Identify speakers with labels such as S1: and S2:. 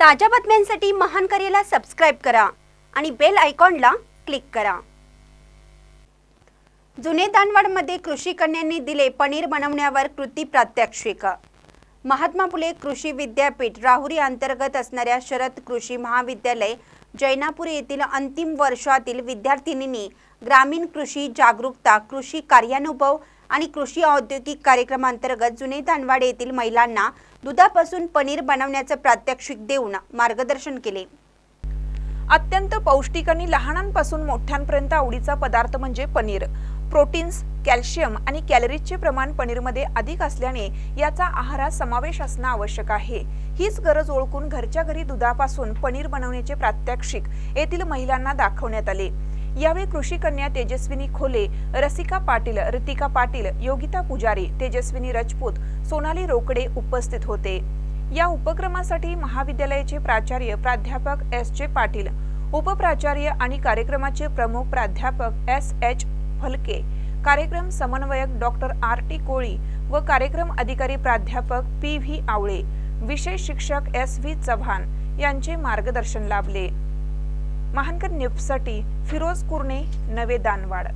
S1: ताज्या बातम्यांसाठी महान करेला सबस्क्राईब करा आणि बेल आयकॉनला क्लिक करा. जुने दानवाडमध्ये कृषी कन्यांनी दिले पनीर बनवण्यावर कृती प्रात्यक्षिक. महात्मा फुले कृषी विद्यापीठ राहुरी अंतर्गत असणाऱ्या शरद कृषी महाविद्यालय जैनापूर येथील अंतिम वर्षातील विद्यार्थिनींनी ग्रामीण कृषी जागरूकता कृषी कार्यानुभव आणि कृषी औद्योगिक कार्यक्रमांतर्गत जुने दानवाड येथील महिलांना दुधापासून पनीर बनवण्याचं प्रात्यक्षिक देऊन मार्गदर्शन केले.
S2: अत्यंत पौष्टिक आणि लहानांपासून मोठ्यांपर्यंत आवडीचा पदार्थ म्हणजे पनीर. प्रोटीन्स कॅल्शियम आणि कॅलरीजचे प्रमाण पनीरमध्ये अधिक असल्याने याचा आहारात समावेश असणं आवश्यक आहे. हीच गरज ओळखून घरच्या घरी दुधापासून पनीर बनवण्याचे प्रात्यक्षिक येथील महिलांना दाखवण्यात आले. यावेळी कृषी कन्या तेजस्विनी खोले रसिका पाटील ऋतिका पाटील योगिता पुजारी तेजस्विनी रजपूत सोनाली रोकडे उपस्थित होते. या उपक्रमासाठी महाविद्यालयाचे प्राचार्य प्राध्यापक एस जे पाटील उपप्राचार्य आणि कार्यक्रमाचे प्रमुख प्राध्यापक एस एच फलके कार्यक्रम समन्वयक डॉक्टर आर टी कोळी व कार्यक्रम अधिकारी प्राध्यापक पी व्ही आवळे विषय शिक्षक एस व्ही चव्हाण यांचे मार्गदर्शन लाभले. महानकर न्यूजसाठी फिरोज कुरणे नवे दानवाड.